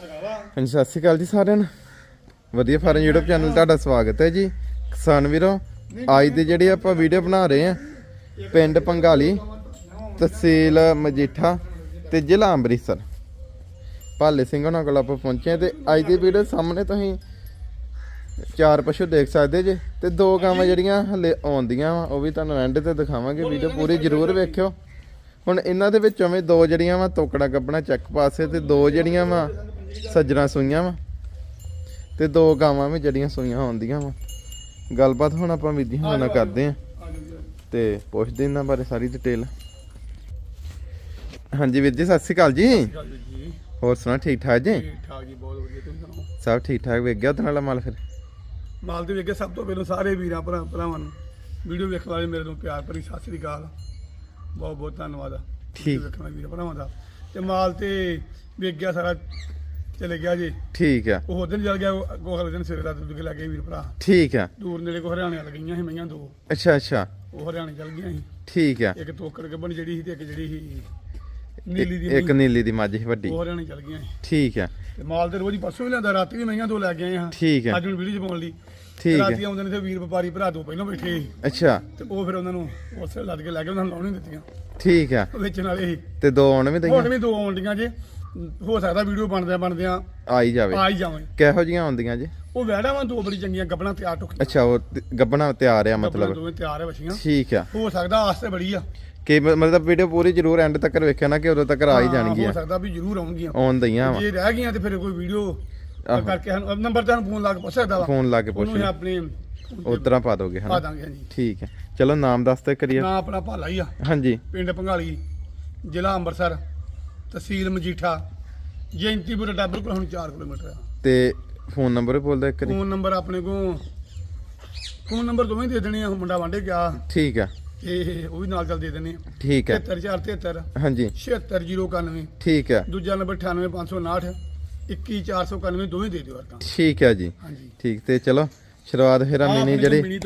ਹਾਂਜੀ, ਸਤਿ ਸ਼੍ਰੀ ਅਕਾਲ ਜੀ ਸਾਰਿਆਂ ਨੂੰ। ਵਧੀਆ ਫਾਰਮ YouTube ਚੈਨਲ ਤੁਹਾਡਾ ਸਵਾਗਤ ਹੈ ਜੀ। ਕਿਸਾਨ ਵੀਰੋ, ਅੱਜ ਦੀ ਜਿਹੜੀ ਆਪਾਂ ਵੀਡੀਓ ਬਣਾ ਰਹੇ ਆ ਪਿੰਡ ਪੰਗਾਲੀ, ਤਹਿਸੀਲ ਮਜੀਠਾ ਤੇ ਜ਼ਿਲ੍ਹਾ ਅੰਮ੍ਰਿਤਸਰ। ਭਾਲੇ ਸਿੰਘ ਉਹਨਾਂ ਕੋਲ ਆਪਾਂ ਪਹੁੰਚੇ ਹਾਂ ਤੇ ਅੱਜ ਦੀ ਵੀਡੀਓ ਸਾਹਮਣੇ ਤੁਸੀਂ ਚਾਰ ਪਸ਼ੂ ਦੇਖ ਸਕਦੇ ਜੇ ਤੇ ਦੋ ਗਾਵਾਂ ਜਿਹੜੀਆਂ ਹਲੇ ਆਉਂਦੀਆਂ ਵਾ, ਉਹ ਵੀ ਤੁਹਾਨੂੰ ਐਂਡ ਤੇ ਦਿਖਾਵਾਂਗੇ। ਵੀਡੀਓ ਪੂਰੀ ਜ਼ਰੂਰ ਵੇਖਿਓ। ਹੁਣ ਇਹਨਾਂ ਦੇ ਵਿੱਚੋਂ ਵੀ ਦੋ ਜਿਹੜੀਆਂ ਵਾ, ਤੋਕੜਾ ਗੱਬਣਾ ਚੱਕ ਪਾਸੇ ਤੇ ਦੋ ਜਿਹੜੀਆਂ ਵਾ ਸੱਜਣਾ ਸੂਈਆਂ ਵਾ। ਤੇ ਦੋ ਗਾਵਾਂ ਵੀ ਜਿਹੜੀਆਂ ਸੂਈਆਂ ਆਉਂਦੀਆਂ ਵਾ। ਗੱਲਬਾਤ ਹੁਣ ਆਪਾਂ ਵੀਰ ਜੀ ਹੁਣ ਨਾਲ ਕਰਦੇ ਆ। ਤੇ ਪੁੱਛਦੇ ਇਹਨਾਂ ਬਾਰੇ ਸਾਰੀ ਡਿਟੇਲ ਹਾਂਜੀ ਵੀਰ ਜੀ ਸਤਿ ਸ਼੍ਰੀ ਅਕਾਲ ਜੀ। ਹੋਰ ਸੁਣਾ ਠੀਕ ਠਾਕ ਜੀ? ਠੀਕ ਠਾਕ ਜੀ ਬਹੁਤ ਵਧੀਆ। ਤੁਸੀਂ ਸੁਣਾਓ? ਸਭ ਠੀਕ ਠਾਕ ਵੇਖ ਗਿਆ ਉਹਦੇ ਨਾਲ ਮਾਲ ਫਿਰ? ਮਾਲ ਦੇ ਵੇਖੇ ਸਭ ਤੋਂ ਪਹਿਲਾਂ ਸਾਰੇ ਵੀਰਾਂ ਭਰਾ ਭਰਾਵਾਂ ਨੂੰ। ਵੀਡੀਓ ਵੇਖਣ ਵਾਲੇ ਮੇਰੇ ਤੋਂ ਪਿਆਰ ਭਰੀ ਸਤਿ ਸ੍ਰੀ ਅਕਾਲ। ਬਹੁਤ ਬਹੁਤ ਧੰਨਵਾਦ ਠੀਕ। ਵੇਖਣ ਵਾਲੇ ਵੀਰਾਂ ਭਰਾਵਾਂ ਦਾ। ਤੇ ਮਾਲ ਤੇ ਵੇਖ ਗਿਆ ਸਾਰਾ ਚਲੇ ਗਿਆ ਜੀ। ਠੀਕ ਆ। ਉਹ ਦਿਨ ਚਲ ਗਿਆ ਉਹ ਅਗਲੇ ਦਿਨ ਸਵੇਰੇ ਦਾ ਦੁੱਧ ਕੇ ਲੈ ਗਏ ਵੀਰ ਭਰਾ। ਠੀਕ ਆ। ਦੂਰ ਨੇੜੇ ਕੋ ਹਰਿਆਣੇ ਵਾਲ ਗਈਆਂ ਸੀ ਮਈਆਂ ਦੋ। ਅੱਛਾ ਅੱਛਾ। ਉਹ ਹਰਿਆਣੇ ਚਲ ਗਈਆਂ ਸੀ। ਠੀਕ ਆ। ਇੱਕ ਤੋਕੜ ਗੱਬਣ ਜਿਹੜੀ ਸੀ ਤੇ ਇੱਕ ਜਿਹੜੀ ਸੀ ਨੀਲੀ ਦੀ ਇੱਕ ਨੀਲੀ ਦੀ ਮੱਝ ਸੀ ਵੱਡੀ। ਉਹ ਹਰਿਆਣੇ ਚਲ ਗਈਆਂ ਸੀ। ਠੀਕ ਆ। ਤੇ ਮਾਲ ਤੇ ਰੋਜ਼ ਹੀ ਪਰਸੋਂ ਵੀ ਲਿਆਂਦਾ ਰਾਤੀ ਵੀ ਮਈਆਂ ਦੋ ਲੈ ਕੇ ਆਏ ਹਾਂ ਠੀਕ ਆ। ਅੱਜ ਹੁਣ ਵੀਡੀਓ ਚ ਪਾਉਣ ਲਈ। ਠੀਕ ਰਾਤੀ ਆ ਆਉਂਦੇ ਨੇ ਤੇ ਵੀਰ ਵਪਾਰੀ ਭਰਾ ਤੋਂ ਪਹਿਲਾਂ ਬੈਠੇ ਅੱਛਾ। ਤੇ ਉਹ ਫਿਰ ਉਹਨਾਂ ਨੂੰ ਉਸੇ ਲੱਦ ਕੇ ਲੈ ਕੇ ਉਹਨਾਂ ਨੂੰ ਲਾਉਣੀ ਦਿੱਤੀਆਂ। ਠੀਕ ਆ। ਵੇਚਣ ਵਾਲੇ ਸੀ। ਤੇ ਦੋ ਆਉਣ ਵੀ ਹੁਣ ਦਈਆਂ ਵੀ ਦੋ ਆਉਂਦੀਆਂ ਜੇ। ਹੋ ਸਕਦਾ ਵੀਡੀਓ ਬਣਦਿਆਂ ਬਣਦਿਆਂ ਆਈ ਜਾਵੇ। ਆ ਹੀ ਜਾਵੇਂ। ਕਿਹੋ ਜੀਆਂ ਆਉਂਦੀਆਂ ਜੀ? ਉਹ ਵੈੜਾ ਵਾਂ ਦੋ ਬੜੀ ਚੰਗੀਆਂ ਗੱਬਣਾ ਤਿਆਰ ਟੁੱਕ ਅੱਛਾ ਉਹ ਤ- ਗੱਭਣਾ ਤਿਆਰ ਆ ਮਤਲਬ। ਦੋਵੇਂ ਤਿਆਰ ਹੈ ਵਛੀਆਂ। ਠੀਕ ਆ। ਹੋ ਸਕਦਾ ਆਸਤੇ ਬੜੀ ਆ। ਕਿ ਮ- ਮਤਲਬ ਵੀਡੀਓ ਪੂਰੀ ਜ਼ਰੂਰ ਐਂਡ ਤੱਕ ਵੇਖਿਆ ਨਾ ਕਿ ਉਦੋਂ ਤੱਕ ਆ ਹੀ ਜਾਣਗੀਆਂ। ਹੋ ਸਕਦਾ ਵੀ ਜ਼ਰੂਰ ਆਉਣਗੀਆਂ। ਆਉਣ ਦਈਆਂ ਵਾ। ਜੇ ਰਹਿ ਗਈਆਂ ਤੇ ਫਿਰ ਕੋਈ ਵੀਡੀਓ। ਕਰਕੇ ਸਾਨੂੰ ਨੰਬਰ ਤੇ ਫੋਨ ਲਾ ਕੇ ਪੁੱਛ ਸਕਦਾ ਵਾ। ਫੋਨ ਲਾ ਕੇ ਪੁੱਛ ਉਹਨੂੰ ਲਿਓ। ਆਪਣੇ ਉਤਰਾ ਪਾ ਦੋਗੇ ਪਾ ਹਨਾ ਦਾਂਗੇ ਹਾਂਜੀ। ਠੀਕ ਹੈ ਚਲੋ ਨਾਮ ਦੱਸ ਤੇ ਕਰੀਏ। ਨਾ ਆਪਣਾ ਭਾਲਾ ਹੀ ਆ। ਹਾਂਜੀ। ਪਿੰਡ ਭੰਗਾਲੀ ਜ਼ਿਲ੍ਹਾ ਅੰਮ੍ਰਿਤਸਰ। ਤਹਿਸੀਲ ਮਜੀਠਾ ਜੈਂਤੀਪੁਰ ਦਾ ਬਿਲਕੁਲ ਹੁਣ 4 ਕਿਲੋਮੀਟਰ ਆ। ਤੇ ਫੋਨ ਨੰਬਰ ਵੀ ਬੋਲ ਦੇ ਕਰੀ ਫੋਨ ਨੰਬਰ ਆਪਣੇ ਕੋ ਫੋਨ ਨੰਬਰ ਦੋਵੇਂ ਦੇ ਦੇਣੇ ਆ ਮੁੰਡਾ ਵਾਂਡੇ ਗਿਆ। ਠੀਕ ਆ। ਤੇ ਉਹ ਵੀ ਨਾਲ ਚੱਲ ਦੇ ਦੇਣੇ ਆ। ਠੀਕ ਹੈ 7473 ਹਾਂਜੀ। 76091 ਠੀਕ ਹੈ ਦੂਜਾ ਨੰਬਰ 98559 21491 ਦੋਵੇਂ ਦੇ ਦਿਓ ਵਰਤਾਂ ਠੀਕ ਹੈ ਜੀ। ਹਾਂਜੀ। ਠੀਕ ਤੇ ਚਲੋ ਸ਼ੁਰੂਆਤ ਫਿਰ ਆ ਮਿਨੀ ਕੋਲ ਜਿਹੜੀ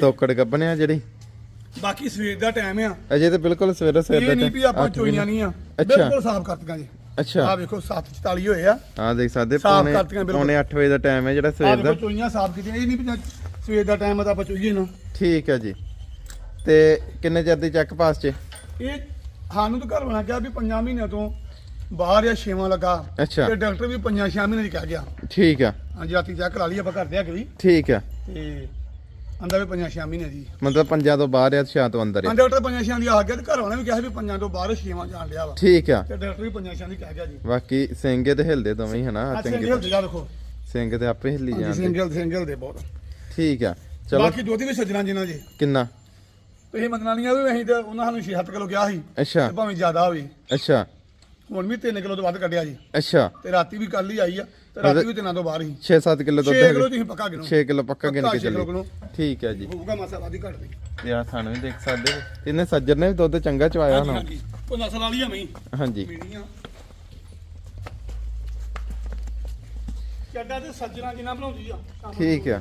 ਤੋਕੜ ਗੱਬਣੇ ਆ ਜਿਹੜੀ। ਬਾਕੀ ਸਵੇਰ ਦਾ ਟਾਈਮ ਆ। ਅਜੇ ਤੇ ਬਿਲਕੁਲ ਸਵੇਰੇ ਸਵੇਰ ਇਹ ਨਹੀਂ ਵੀ ਆਪਾਂ। ਚੋਈਆਂ ਨਹੀਂ ਆ। ਅੱਛਾ। ਬਿਲਕੁਲ ਸਾਫ਼ ਕਰਤੀਆਂ ਜੀ। ਅੱਛਾ। ਆਹ ਵੇਖੋ 744 ਹੋਏ ਆ। ਹਾਂ ਦੇਖ ਸਕਦੇ ਸਾਫ਼ ਪੌਣੇ ਕਰਤੀਆਂ ਬਿਲਕੁਲ। ਪੌਣੇ 8 ਵਜੇ ਦਾ ਟਾਈਮ ਹੈ ਜਿਹੜਾ ਸਵੇਰ ਵੇਖੋ ਦਾ ਚੋਈਆਂ ਸਾਫ਼ ਕੀਤੀਆਂ। ਇਹ ਨਹੀਂ ਵੀ ਸਵੇਰ ਦਾ ਟਾਈਮ ਆ ਤਾਂ ਆਪਾਂ ਚੋਈਏ ਨਾ। ਠੀਕ ਹੈ ਜੀ। ਤੇ ਕਿੰਨੇ ਚਿਰ ਦੀ ਚੈੱਕ ਪਾਸ ਚ ਇਹ ਸਾਨੂੰ ਤਾਂ ਘਰ ਬਣਾ ਗਿਆ ਵੀ ਪੰਜਾਂ ਮਹੀਨਿਆਂ ਤੋਂ ਬਾਹਰ ਜਾਂ ਛੇਵਾਂ ਲੱਗਾ। ਅੱਛਾ। ਤੇ ਡਾਕਟਰ ਵੀ ਪੰਜਾਂ ਛੇ ਮਹੀਨੇ ਦੀ ਕਹਿ ਗਿਆ। ਠੀਕ ਆ। ਹਾਂਜੀ ਰਾਤੀ ਚੈੱਕ ਕਰਾ ਲਈ ਆਪਾਂ ਘਰ ਦੇ ਆ ਗਈ ਠੀਕ ਆ। ਤੇ ਆਂਦਾ ਵੀ ਪੰਜਾਂ ਛੇ ਮਹੀਨੇ ਦੀ। ਮਤਲਬ ਪੰਜਾਂ ਤੋਂ ਬਾਹਰ ਆ ਛਾਂ ਤੋਂ ਅੰਦਰ ਆ? ਡਾਕਟਰ ਪੰਜਾਂ ਛੇ ਦੀ ਆ ਗਿਆ ਤੇ ਘਰ ਵਾਲਿਆਂ ਵੀ ਕਿਹਾ ਵੀ ਪੰਜਾਂ ਤੋਂ ਬਾਹਰ ਛੇਵਾਂ ਜਾਣ ਲਿਆ ਵਾ। ਠੀਕ ਆ। ਤੇ ਡਾਕਟਰ ਵੀ ਪੰਜਾਂ ਛੇ ਦੀ ਕਹਿ ਗਿਆ ਜੀ। ਬਾਕੀ ਸਿੰਗੇ ਤੇ ਹਿਲਦੇ ਦੋਵੇਂ ਹੀ ਹਨਾ ਚੰਗੇ ਸਿੰਗਲ ਦੇ ਦੇਖੋ। ਸਿੰਘ ਤੇ ਆਪੇ ਹਿੱਲੀ ਹਾਂਜੀ ਜਾਂਦੇ। ਸਿੰਗਲ ਸਿੰਗਲ ਦੇ ਬਹੁਤ। ਠੀਕ ਆ ਚਲੋ। ਬਾਕੀ ਦੋਤੀ ਵੀ ਸੱਜਣਾ ਜਿਨ੍ਹਾਂ ਜੀ ਕਿੰਨਾ? ਤੁਸੀਂ ਮੰਨਣਾ ਨਹੀਂ ਆ ਵੀ ਅਸੀਂ ਤੇ ਉਹਨਾਂ ਸਾਨੂੰ 6-7 ਕਿਲੋ ਕਿਹਾ ਸੀ। ਅੱਛਾ। ਤੇ ਭਾਵੇਂ ਜ਼ਿਆਦਾ ਹੋਵੇ। ਅੱਛਾ। ਹੁਣ ਵੀ 3 ਕਿਲੋ ਤੋਂ ਵੱਧ ਕੱਢਿਆ ਜੀ। ਅੱਛਾ। ਤੇ ਰਾਤੀ ਵੀ ਕੱਲ ਹੀ ਆਈ ਆ। ਤੇ ਰਾਤੀ ਵੀ ਤਿੰਨਾਂ ਤੋਂ ਬਾਹਰ ਹੀ। 6-7 ਕਿਲੋ 6 ਦੁੱਧ ਕਿਲੋ ਹੈਗੇ। ਤੁਸੀਂ ਪੱਕਾ ਗਿਣੋ। 6 ਕਿਲੋ ਪੱਕਾ ਗਿਣ ਕੇ ਛੇ ਕਿਲੋ ਚੱਲੇ। ਠੀਕ ਹੈ ਜੀ। ਹੋਊਗਾ ਮਸਾ ਵਾਦੀ ਘੱਟ ਤੇ ਆ ਸਾਨੂੰ ਵੀ ਦੇਖ ਸਕਦੇ ਹੋ। ਇਹਨੇ ਸੱਜਰ ਨੇ ਵੀ ਦੁੱਧ ਚੰਗਾ ਚਵਾਇਆ ਹੋਣਾ। ਹਾਂਜੀ ਉਹ ਨਸਲ ਵਾਲੀ ਆ ਮਈ ਹਾਂਜੀ। ਮੀਡੀਆਂ। ਚੱਡਾ ਤੇ ਸੱਜਣਾ ਜਿੰਨਾ ਬਣਾਉਂਦੀ ਆ। ਕੰਮ ਠੀਕ ਆ।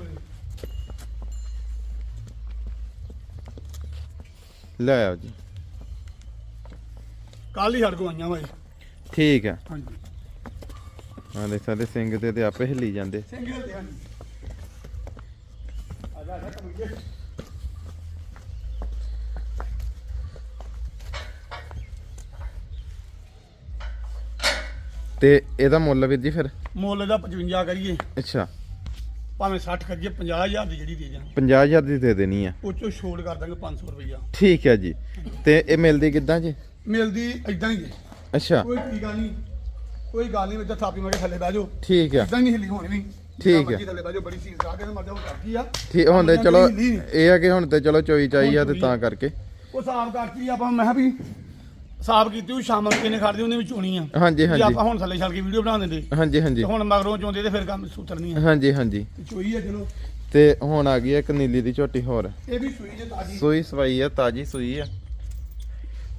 ਲੈ ਆਓ ਜੀ। ਕੱਲ ਹੀ ਸਾਡੇ ਕੋਲ ਆਈਆਂ ਵਾ ਇਹ। ਠੀਕ ਆ। ਹਾਂਜੀ। ਆ ਦੇਖ ਸਕਦੇ ਸਿੰਘ ਤੇ ਤੇ ਆਪੇ ਹਿੱਲੀ ਜਾਂਦੇ। ਆ ਜਾ ਜਾ ਕਮੀਏ ਤੇ ਇਹਦਾ ਮੁੱਲ ਵੀਰ ਜੀ ਫਿਰ? ਮੁੱਲ ਦਾ 55 ਕਰੀਏ। ਅੱਛਾ। ਭਾਵੇਂ 60 ਕਰੀਏ 50000 ਦੀ ਜਿਹੜੀ ਦੇ ਜਾਣ 50000 ਦੀ ਦੇ ਦੇਣੀ ਆ। ਉਹ ਚੋਂ ਛੋੜ ਕਰ ਦਾਂਗੇ 500 ਰੁਪਈਆ। ਠੀਕ ਹੈ ਜੀ। ਤੇ ਇਹ ਮਿਲਦੀ ਕਿੱਦਾਂ ਜੀ? ਮਿਲਦੀ ਇਦਾਂ ਹੀ ਜੇ। ਅੱਛਾ। ਕੋਈ ਕੀ ਗੱਲ ਨਹੀਂ। ਕੋਈ ਗੱਲ ਨਹੀਂ ਵਿੱਚ ਥਾਪੀ ਮਾਰ ਕੇ ਥੱਲੇ ਬਹਿ ਜਾਓ। ਠੀਕ ਆ। ਇਦਾਂ ਨਹੀਂ ਹਿੱਲੀ ਹੋਣੀ ਵੀ। ਠੀਕ ਹੈ। ਹੈ ਥੱਲੇ ਬਹਿ ਜਾਓ ਬੜੀ ਸੀਲ ਸਾਹ ਕੇ ਮਰ ਜਾਓ ਕਰਦੀ ਆ। ਠੀਕ ਹੁਣ ਤੇ ਚਲੋ ਦੀ ਹਿੱਲੀ ਨੀ। ਇਹ ਆ ਕਿ ਹੁਣ ਤੇ ਚਲੋ ਚੋਈ ਚਾਈ ਆ ਤੇ ਤਾਂ। ਕਰਕੇ। ਉਹ ਸਾਫ਼ ਕਰਤੀ ਆਪਾਂ ਮੈਂ ਕਿਹਾ ਵੀ ਸਾਫ਼ ਕੀਤੀ ਉਹ ਸ਼ਾਮ ਨੂੰ ਕਿਨੇ ਖੜਦੇ ਉਹਨੇ ਵੀ ਚੋਣੀ ਆ। ਹਾਂਜੀ ਜੇ ਹਾਂਜੀ। ਆਪਾਂ ਹੁਣ ਥੱਲੇ ਛੱਡ ਕੇ ਵੀਡੀਓ ਬਣਾ ਦਿੰਦੇ ਹਾਂਜੀ ਤੇ ਹਾਂਜੀ ਹੁਣ ਮਗਰੋਂ ਚੋਂਦੇ ਤੇ ਫਿਰ ਕੰਮ ਸੂਤਰ ਨਹੀਂ ਆ। ਹਾਂਜੀ ਹਾਂਜੀ। ਤੇ ਚੋਈ ਆ ਚਲੋ। ਤੇ ਹੁਣ ਆ ਗਈ ਆ ਇੱਕ ਨੀਲੀ ਦੀ ਝੋਟੀ ਹੋਰ। ਇਹ ਵੀ ਸੂਈ ਜੇ ਤਾਜੀ। ਸੂਈ ਸਵਾਈ ਆ ਤਾਜੀ ਸੂਈ ਆ।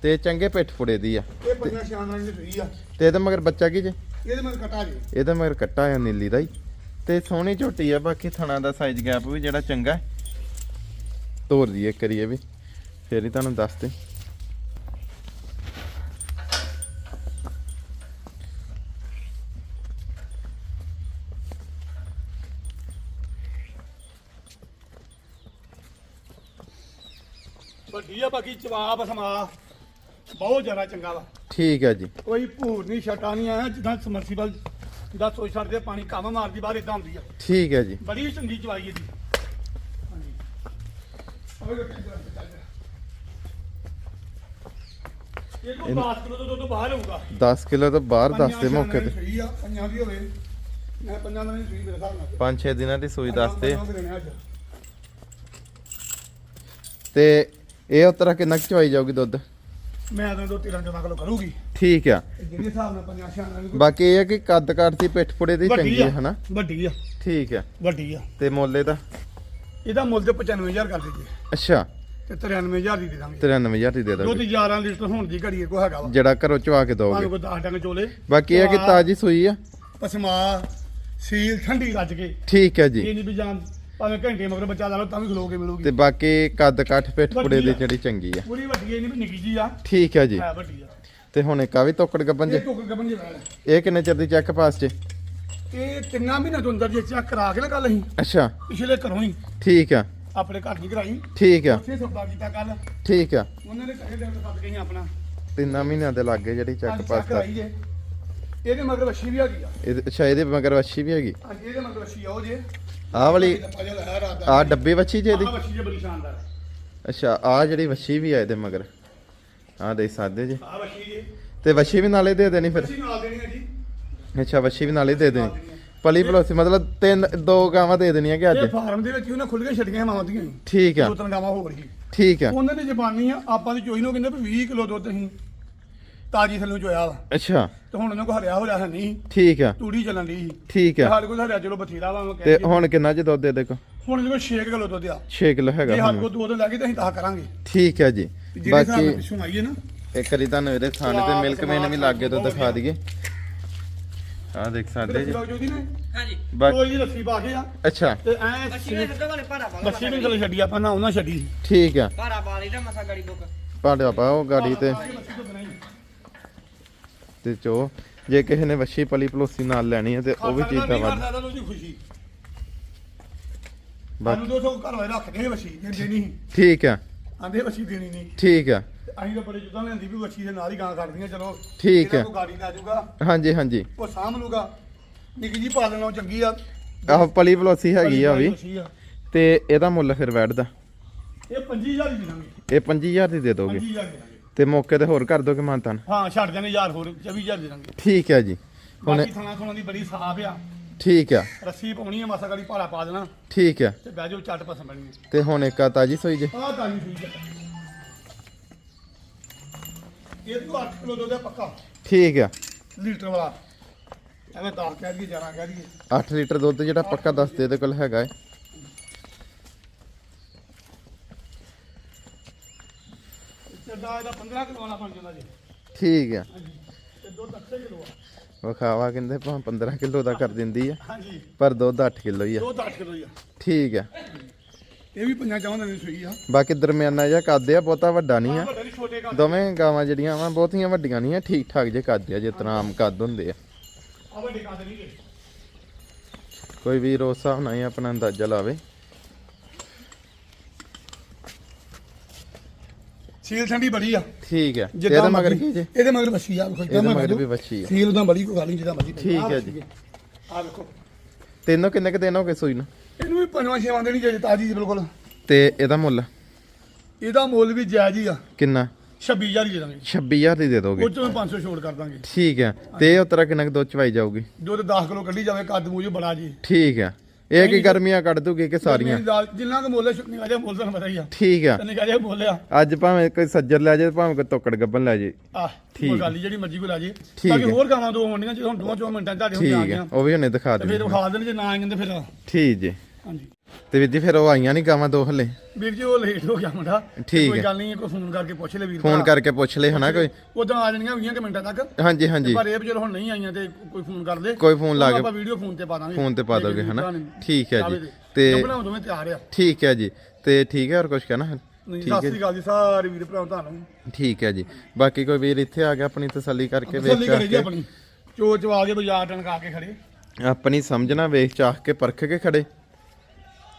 ਤੇ ਚੰਗੇ ਪਿੱਠ ਫੁੜੇ ਦੀ ਆ। ਇਹ ਪੰਜਾ ਸ਼ਾਨਦਾਰ ਦੀ ਫਰੀ ਆ। ਤੇ ਇਹਦੇ ਮਗਰ ਬੱਚਾ ਕੀ ਜੇ? ਇਹਦੇ ਮਗਰ ਕਟਾ ਜੀ। ਇਹਦੇ ਮਗਰ ਕੱਟਾ ਆ ਨੀਲੀ ਦਾ ਹੀ। ਤੇ ਸੋਹਣੀ ਝੋਟੀ ਆ ਬਾਕੀ ਥਣਾ ਦਾ ਸਾਈਜ਼ ਗੈਪ ਵੀ ਜਿਹੜਾ ਚੰਗਾ ਹੈ। ਤੋਰ ਦਈਏ ਕਰੀਏ ਵੀ। ਫੇਰ ਹੀ ਤੁਹਾਨੂੰ ਦੱਸਦੇ। ਵੱਡੀ ਆ ਬਾਕੀ ਜਵਾਬ ਸਮਾ। ਬਹੁਤ ਜ਼ਿਆਦਾ ਚੰਗਾ ਵਾ। ਠੀਕ ਹੈ ਜੀ। ਕੋਈ ਭੂਰ ਨਹੀਂ ਛਟਾ ਨਹੀਂ ਆਇਆ ਜਿੱਦਾਂ ਸਮਰਸੀਬਲ ਦਾ ਸੋਚ ਛੱਡਦੇ ਪਾਣੀ ਕੰਮ ਮਾਰਦੀ ਬਾਹਰ ਇਦਾਂ ਹੁੰਦੀ ਆ। ਠੀਕ ਹੈ ਜੀ। ਬੜੀ ਚੰਗੀ ਚਵਾਈ ਇਹਦੀ ਹਾਂਜੀ। ਅਵੇ ਗੱਡੀ ਚੱਲ ਚੱਲ ਇਹ ਤੋਂ 10 ਕਿਲੋ ਤੋਂ ਦੁੱਧ ਬਾਹਰ ਹੋਊਗਾ 10 ਕਿਲੋ ਤੋਂ ਬਾਹਰ ਦੱਸਦੇ ਮੌਕੇ ਤੇ। ਸਹੀ ਆ ਪੰਜਾਂ ਦੀ ਹੋਵੇ। ਮੈਂ ਪੰਜਾਂ ਦਾ ਨਹੀਂ ਸਹੀ ਮੇਰੇ ਹਿਸਾਬ ਨਾਲ। 5-6 ਦਿਨਾਂ ਦੀ ਸੂਈ ਦੱਸਦੇ। ਤੇ ਇਹ ਉਤਰਾ ਕਿੰਨਾ ਚਵਾਈ ਜਾਊਗੀ ਦੁੱਧ? ਮੈਂ ਤਾਂ ਦੋ 13 14 ਕਿਲੋ ਕਰੂਗੀ। ਠੀਕ ਆ। ਜਿਹੜੇ ਹਿਸਾਬ ਨਾਲ ਪੰਜਾਂ ਛਾਂ ਨਾਲ ਬਾਕੀ ਇਹ ਹੈ ਕਿ ਕੱਦ ਕਾਠ ਦੀ ਪਿੱਠ ਪੁੜੇ ਦੀ ਚੰਗੀ ਹੈ ਹਨਾ? ਵੱਡੀ ਆ। ਠੀਕ ਆ। ਵੱਡੀ ਆ। ਤੇ ਮੁੱਲ ਇਹਦਾ? ਇਹਦਾ ਮੁੱਲ ਤੇ 95000 ਕਰ ਦਿੱਤੀ ਅੱਛਾ। ਤੇ 93000 ਦੀ ਦੇ ਦਾਂਗੇ। 93000 ਦੀ ਦੇ ਦੁੱਧ ਦੋਗੇ 11 ਲੀਟਰ ਹੋਣ ਦੀ ਘੜੀ ਕੋ ਹੈਗਾ ਵਾ। ਜਿਹੜਾ ਘਰੋਂ ਚਵਾ ਕੇ ਦੋਗੇ ਕੋ 10 ਡੰਗ ਚੋਲੇ। ਬਾਕੀ ਇਹ ਕਿ ਤਾਜੀ ਸੂਈ ਆ। ਪਸਮਾ ਸੀਲ ਠੰਡੀ ਰੱਜ ਕੇ। ਠੀਕ ਹੈ ਜੀ। ਇਹ ਨਹੀਂ ਵੀ ਜਾਨ ਭਾਵੇਂ ਘੰਟੇ ਮਗਰ ਬੱਚਾ ਲਾ ਲਓ ਤਾਂ ਵੀ ਖਲੋ ਕੇ ਮਿਲੂਗੀ। ਤੇ ਬਾਕੀ ਕੱਦ ਕਾਠ ਪਿੱਠ ਪੁੜੇ ਦੀ ਆ। ਜਿਹੜੀ ਚੰਗੀ ਆ। ਪੂਰੀ ਵੱਡੀ ਇਹ ਨਹੀਂ ਵੀ ਨਿੱਕੀ ਜੀ ਆ। ਠੀਕ ਹੈ ਜੀ। ਹੈ ਵੱਡੀ ਆ। ਤੇ ਹੁਣ ਇੱਕ ਆ ਵੀ ਤੋਕੜ ਗੱਬਨ ਇਹ ਜੇ ਟੋਕ ਗਬਨ ਜੀ ਵੈਲ ਇਹ ਕਿੰਨੇ ਚਿਰ ਦੀ ਚੈੱਕ ਪਾਸ ਜੇ? ਇਹ ਤਿੰਨਾਂ ਮਹੀਨਿਆਂ ਤੋਂ ਅੰਦਰ ਜੇ ਚੈੱਕ ਕਰਾ ਕੇ ਨਾ ਕੱਲ ਅਸੀਂ। ਅੱਛਾ। ਪਿਛਲੇ ਘਰੋਂ ਹੀ। ਠੀਕ ਆ। ਆਪਣੇ ਘਰ ਨਹੀਂ ਕਰਾਈ। ਠੀਕ ਆ। ਉੱਥੇ ਸੌਦਾ ਕੀਤਾ ਕੱਲ ਠੀਕ ਆ। ਉਹਨਾਂ ਨੇ ਘਰੇ ਦੇ ਸੱਦ ਕੇ ਹੀ ਆਪਣਾ। ਤਿੰਨਾਂ ਮਹੀਨਿਆਂ ਦੇ ਲਾਗੇ ਜਿਹੜੀ ਚੈੱਕ ਅੱਜ ਪਾਸ ਚੈੱਕ ਕਰਾਈ ਜੇ। ਇਹਦੇ ਮਗਰ ਵੱਛੀ ਵੀ ਹੈਗੀ ਆ। ਇਹ ਅੱਛਾ ਇਹਦੇ ਮਗਰ ਵੱਛੀ ਵੀ ਹੈਗੀ? ਅੱਜ ਇਹਦੇ ਮਗਰ ਵੱਛੀ ਆਓ ਜੇ। ਆਹ ਵਾਲੀ ਰਾਤ ਦਾ। ਆਹ ਡੱਬੇ ਵੱਛੀ ਜੇ ਇਹਦੀ? ਆਹ ਵੱਛੀ ਜੇ ਬੜੀ ਸ਼ਾਨਦਾਰ ਅੱਛਾ ਆਹ ਜਿਹੜੀ ਵੱਛੀ ਵੀ ਆ ਇਹਦੇ ਮਗਰ। ਆਹ ਦੇ ਸਕਦੇ ਜੀ। ਆਹ ਵੱਛੀ ਜੇ। ਤੇ ਵੱਛੀ ਵੀ ਨਾਲੇ ਦੇ ਦੇਣੀ ਫਿਰ। ਨਾਲ ਦੇਣੀ ਹੈ ਜੀ। ਅੱਛਾ ਵੱਛੀ ਵੀ ਨਾਲੇ ਦੇ ਦੇਣੀ। ਪਲੀ ਪਲੋਸੀ ਮਤਲਬ ਤਿੰਨ ਦੋ ਗਾਵਾਂ ਦੇ ਦੇਣੀਆਂ ਕਿ ਅੱਜ? ਇਹ ਫਾਰਮ ਦੇ ਵਿੱਚ ਉਹਨਾਂ ਖੁੱਲ ਕੇ ਛੱਡੀਆਂ ਮਾਵਾਂ ਦੀਆਂ। ਠੀਕ ਆ। ਦੋ ਤਿੰਨ ਗਾਵਾਂ ਹੋਰ ਹੀ ਠੀਕ ਆ। ਉਹਨਾਂ ਦੀ ਜ਼ਬਾਨੀ ਆ ਆਪਾਂ ਦੀ ਚੋਈ ਨੂੰ ਕਹਿੰਦੇ ਵੀ 20 ਕਿਲੋ ਦੁੱਧ ਅਸੀਂ। ਤਾਜੀ ਥੱਲੋਂ ਚੋਇਆ ਵਾ। ਅੱਛਾ। ਤੇ ਹੁਣ ਉਹਨਾਂ ਕੋ ਹਰਿਆ ਹੋ ਰਿਹਾ ਹੈ ਨਹੀਂ। ਠੀਕ ਆ। ਤੂੜੀ ਚੱਲਣ ਦੀ ਠੀਕ ਆ। ਸਾਡੇ ਕੋਲ ਹਰਿਆ ਚਲੋ ਬਥੇਰਾ ਵਾ ਮੈਂ ਤੇ ਹੁਣ ਕਿੰਨਾ ਚ ਦੁੱਧ ਦੇ ਦੇਖੋ। ਹੁਣ ਜਿਵੇਂ 6 ਕਿਲੋ ਦੁੱਧ ਆ। 6 ਕਿਲੋ ਜੇ ਹੈਗਾ ਸਾਡੇ ਹੁਣ। ਕੋਲ ਦੋ ਦਿਨ ਲੱਗੇ ਤਾਂ ਅਸੀਂ ਤਾਂ ਕਰਾਂਗੇ। ਠੀਕ ਹੈ ਜੀ। ਤੇ ਜਿਹੜੇ ਬਾਕੀ ਪਿੱਛੋਂ ਆਈਏ ਨਾ। ਇੱਕ ਵਾਰੀ ਤੁਹਾਨੂੰ ਇਹਦੇ ਥਾਣੇ ਤੇ ਮਿਲਕ ਮੇਨ ਵੀ ਲਾਗੇ ਤੋਂ ਦਿਖਾ ਦਈਏ। ਆਹ ਦੇਖ ਸਕਦੇ ਜੀ। ਹਾਂਜੀ। ਬਾਕੀ ਕੋਈ ਜੀ ਰੱਸੀ ਪਾ ਕੇ ਆ। ਅੱਛਾ। ਤੇ ਐ ਬੱਚੀ ਨੇ ਸੱਦੋ ਵਾਲੇ ਭਾੜਾ ਵਾਲਾ ਬੱਚੀ ਨੂੰ ਚਲੇ ਛੱਡੀ ਆਪਾਂ ਨਾ ਉਹਨਾਂ ਛੱਡੀ ਠੀਕ ਆ। ਭਾੜਾ ਵਾਲੀ ਦਾ ਮਸਾ ਗੜੀ ਬੁੱਕ। ਪਾੜਿਆ ਪਾਓ ਗਾੜੀ ਤੇ। ਬੱਚੀ ਤੋਂ ਬਿਨਾਂ ਹੀ। ਤੇ ਚੋ ਜੇ ਕਿਸੇ ਨੇ ਵੱਛੀ ਪਲੀ ਪਲੋਸੀ ਨਾਲ ਲੈਣੀ ਹੈ ਤੇ ਉਹ ਵੀ ਚੀਜ਼ ਦਾ ਵੱਧ। ਤਾਂ ਉਹਦੀ ਖੁਸ਼ੀ। ਬਾਕੀ ਸਾਨੂੰ ਦੋਸਤੋ ਘਰ ਵਾਲੇ ਰੱਖਦੇ ਆ ਵਸੀ ਜੇ ਦੇਣੀ ਠੀਕ ਆ। ਆਂਦੇ ਵਸੀ ਦੇਣੀ ਨਹੀਂ। ਠੀਕ ਆ। ਅਸੀਂ ਤਾਂ ਬੜੇ ਜੁਦਾਂ ਲੈਂਦੀ ਵੀ ਵਸੀ ਦੇ ਨਾਲ ਹੀ ਗਾਂ ਕੱਢਦੀਆਂ ਚਲੋ। ਠੀਕ। ਕੋਈ ਗਾੜੀ ਨਾ ਜਾਊਗਾ ਹਾਂਜੀ ਹਾਂਜੀ। ਉਹ ਸਾਂਭ ਲੂਗਾ। ਨਿੱਕੀ ਜੀ ਪਾ ਲੈਣਾ ਚੰਗੀ ਆ। ਆਹ ਪਲੀ ਪਲੋਸੀ ਹੈਗੀ ਆ ਵੀ। ਵੱਛੀ ਆ। ਤੇ ਇਹਦਾ ਮੁੱਲ ਫਿਰ ਬੈਠਦਾ ਇਹ 25000 ਦੀ ਦੇਵਾਂਗੇ। ਇਹ 25000 ਦੀ ਦੇ ਦੋਗੇ। 25000 ਦੇ ਤੇ ਮੌਕੇ ਤੇ ਹੋਰ ਕਰ ਦੋਗੇ ਮਾਨਤਾਨ ਹਾਂ ਛੱਡ ਦਾਂਗੇ ਯਾਰ ਹੋਰ 24000 ਦੇ ਦਾਂਗੇ। ਠੀਕ ਹੈ ਜੀ। ਹੁਣ ਬਾਕੀ ਥਾਣਾ ਥਾਣਾ ਦੀ ਬੜੀ ਸਾਫ਼ ਆ। ਠੀਕ ਆ। ਰੱਸੀ ਪਾਉਣੀ ਆ ਮਾਸਾ ਗਾਲੀ ਭਾੜਾ ਪਾ ਦੇਣਾ। ਠੀਕ ਆ। ਤੇ ਬਹਿ ਜਾਓ ਚੱਟ ਪਸੰਦ ਬਣੀ ਤੇ ਹੁਣ ਇੱਕ ਆ ਤਾਜੀ ਸੋਈ ਜੇ। ਆਹ ਤਾਜੀ ਸੂਈ ਚੱਟ ਇਹ ਤੋਂ 8 ਕਿਲੋ ਦੁੱਧ ਆ ਪੱਕਾ। ਠੀਕ ਆ। ਲੀਟਰ ਵਾਲਾ। ਐਵੇਂ 10 ਕਹਿ ਦਈਏ 11 ਕਹਿ ਦਈਏ। 8 ਲੀਟਰ ਦੁੱਧ ਜਿਹੜਾ ਪੱਕਾ ਦੱਸਦੇ ਇਹਦੇ ਕੋਲ ਹੈਗਾ ਹੈ ਚੱਦਾ ਇਹਦਾ 15 ਕਿਲੋ ਵਾਲਾ ਬਣ ਜਾਂਦਾ ਜੀ। ਠੀਕ ਆ। ਹਾਂਜੀ। ਤੇ ਦੁੱਧ 8 ਕਿਲੋ ਆ। ਵਿਖਾਵਾ ਕਹਿੰਦੇ ਭਾਵੇਂ 15 ਕਿਲੋ ਦਾ ਕਰ ਦਿੰਦੀ ਆ ਹਾਂਜੀ। ਪਰ ਦੁੱਧ 8 ਕਿਲੋ ਹੀ ਆ। ਦੁੱਧ 8 ਕਿਲੋ ਹੀ ਆ। ਠੀਕ ਆ। ਇਹ ਵੀ ਪੰਜਾਂ ਚਾਹੁੰਦੇ ਨੇ ਸੂਈ ਆ। ਬਾਕੀ ਦਰਮਿਆਨਾ ਜਿਹਾ ਕੱਦ ਆ ਬਹੁਤਾ ਵੱਡਾ ਨਹੀਂ ਆ। ਵੱਡੇ ਛੋਟੇ ਦੋਵੇਂ ਗਾਵਾਂ ਜਿਹੜੀਆਂ ਵਾ ਬਹੁਤੀਆਂ ਵੱਡੀਆਂ ਨਹੀਂ ਆ ਠੀਕ ਠਾਕ ਜੇ ਕੱਦ ਆ ਤਰ੍ਹਾਂ ਆਮ ਕੱਦ ਹੁੰਦੇ ਆ। ਆ ਵੱਡੇ ਕਰ ਨਹੀਂ ਗਏ ਕੋਈ ਵੀ ਹਿਸਾਬ ਨਾਲ ਹੀ ਆਪਣਾ ਅੰਦਾਜ਼ਾ ਲਾਵੇ। ਸੀਲ ਠੰਡੀ ਬੜੀ ਆ। ਠੀਕ ਆ। ਤੇ ਇਹਦੇ ਮਗਰ ਕੀ ਜੇ? ਇਹਦੇ ਮਗਰ ਬੱਸੀ ਆ ਵੇਖੋ ਇਹਦੇ ਮਗਰ ਵੀ ਆ। ਸੀਲ ਉਦਾਂ ਬੜੀ ਕੋਈ ਗੱਲ ਨਹੀਂ ਜਿੱਦਾਂ ਮਰਜ਼ੀ ਠੀਕ ਹੈ ਜੀ। ਆ ਵੇਖੋ। ਤੈਨੂੰ ਕਿੰਨੇ ਕ ਦਿਨ ਹੋ ਗਏ ਸੂਈ ਨੂੰ? ਇਹਨੂੰ ਵੀ ਪੰਜਵਾਂ ਛੇਵਾਂ ਦੇਣੀ ਚਾਹੀਦੀ ਤਾਜੀ ਜੀ ਬਿਲਕੁਲ। ਤੇ ਇਹਦਾ ਮੁੱਲ? ਇਹਦਾ ਮੁੱਲ ਵੀ ਜਾਇਜ਼ ਹੀ ਆ। ਕਿੰਨਾ? 26000 ਹੀ ਦੇ ਦਾਂਗੇ। 26000 ਦੀ ਦੇ ਦੋਗੇ। ਉਹ ਚੋਂ 500 ਛੋੜ ਕਰ ਦਾਂਗੇ। ਠੀਕ ਹੈ ਤੇ ਇਹ ਉਤਰਾ ਕਿੰਨਾ ਕੁ ਦੁੱਧ ਚਵਾਈ ਜਾਊਗੀ? ਦੁੱਧ 10 ਕਿਲੋ ਕੱਢੀ ਜਾਵੇ ਕੱਦ ਮੂੰਹ ਬੜਾ ਜੀ। ਠੀਕ ਹੈ ਇਹ ਕੀ ਗਰਮੀਆਂ ਕੱਢ ਦੂਗੀ ਕਿ ਸਾਰੀਆਂ? ਜਿੰਨਾ ਕੁ ਮੁੱਲ ਹੈ ਨਿਕਾ ਜਿਹਾ ਮੁੱਲ ਤੁਹਾਨੂੰ ਪਤਾ ਹੀ ਆ। ਠੀਕ ਆ। ਤੇ ਨਿਕਾ ਜਿਹਾ ਮੁੱਲ ਆ ਅੱਜ ਭਾਵੇਂ ਕੋਈ ਸੱਜਰ ਲੈ ਜਾਏ ਭਾਵੇਂ ਕੋਈ ਤੋਕੜ ਗੱਬਨ ਲੈ ਜਾਏ। ਆ ਠੀਕ। ਗੱਲ ਜਿਹੜੀ ਮਰਜ਼ੀ ਕੋ ਲਾ ਜੇ ਠੀਕ ਬਾਕੀ ਹੈ। ਹੋਰ ਗਾਵਾਂ ਦੋ ਹੋਣੀਆਂ ਜੇ ਹੁਣ ਦੋਵਾਂ ਚੋਂ ਮਿੰਟਾਂ ਚ ਤੁਹਾਡੇ ਹੁਣ ਆ ਠੀਕ ਹੈ ਗਈਆਂ ਉਹ ਵੀ ਹੁਣੇ ਦਿਖਾ ਤੇ ਫਿਰ ਦੇ ਉਹ ਖਾ ਦੇਣ ਜੇ ਨਾ ਆਏਂ ਤੇ ਫਿਰ ਠੀਕ ਜੀ। ਹਾਂਜੀ। ਤੇ ਵੀਰ ਜੀ ਫਿਰ ਉਹ ਆਈਆਂ ਨਹੀਂ ਗਾਵਾਂ ਦੋ ਹਲੇ? ਵੀਰ ਜੀ ਉਹ ਲੇਟ ਹੋ ਗਿਆ ਮੁੰਡਾ। ਠੀਕ ਕੋਈ ਹੈ। ਗੱਲ ਨਹੀਂ ਕੋਈ ਫੋਨ ਕਰਕੇ ਪੁੱਛ ਲੈ ਵੀਰ ਫੋਨ ਕਰਕੇ ਪੁੱਛ ਲੈ ਹਨਾ ਕੋਈ? ਉਦੋਂ ਆ ਜਾਣੀਆਂ 20 ਕੁ ਮਿੰਟਾਂ ਤੱਕ। ਹਾਂਜੀ ਹਾਂਜੀ। ਪਰ ਇਹ ਵੀ ਜਦੋਂ ਹੁਣ ਨਹੀਂ ਆਈਆਂ ਤੇ ਕੋਈ ਫੋਨ ਕਰ ਦੇ ਕੋਈ ਫੋਨ ਲਾ ਕੇ ਆਪਾਂ ਵੀਡੀਓ ਫੋਨ ਤੇ ਪਾ ਦਾਂਗੇ। ਫੋਨ ਤੇ ਪਾ ਦੋਗੇ ਹਨਾ? ਠੀਕ ਹੈ ਜੀ। ਤੇ। ਬਣਾਉ ਦੋਵੇਂ ਤਿਆਰ ਆ। ਠੀਕ ਹੈ ਜੀ। ਤੇ ਠੀਕ ਹੈ ਹੋਰ ਕੁਝ ਕਹਿਣਾ? ਹੈ ਨਹੀਂ ਸਤਿ ਸ੍ਰੀ ਅਕਾਲ ਜੀ ਸਾਰੇ ਵੀਰ ਭਰਾ ਤੁਹਾਨੂੰ। ਠੀਕ ਹੈ ਜੀ। ਬਾਕੀ ਕੋਈ ਵੀਰ ਇੱਥੇ ਆ ਗਿਆ ਆਪਣੀ ਤਸੱਲੀ ਕਰਕੇ ਵੇਖ ਤਸੱਲੀ ਕਰੀ ਜੀ ਆਪਣੀ। ਚੋ ਚਵਾ ਕੇ ਬਾਜ਼ਾਰ ਟਣਕਾ ਕੇ ਖੜੇ। ਆਪਣੀ ਸਮਝਣਾ ਵੇਖ ਚਾਹ ਕੇ ਪਰਖ ਕੇ ਖੜੇ।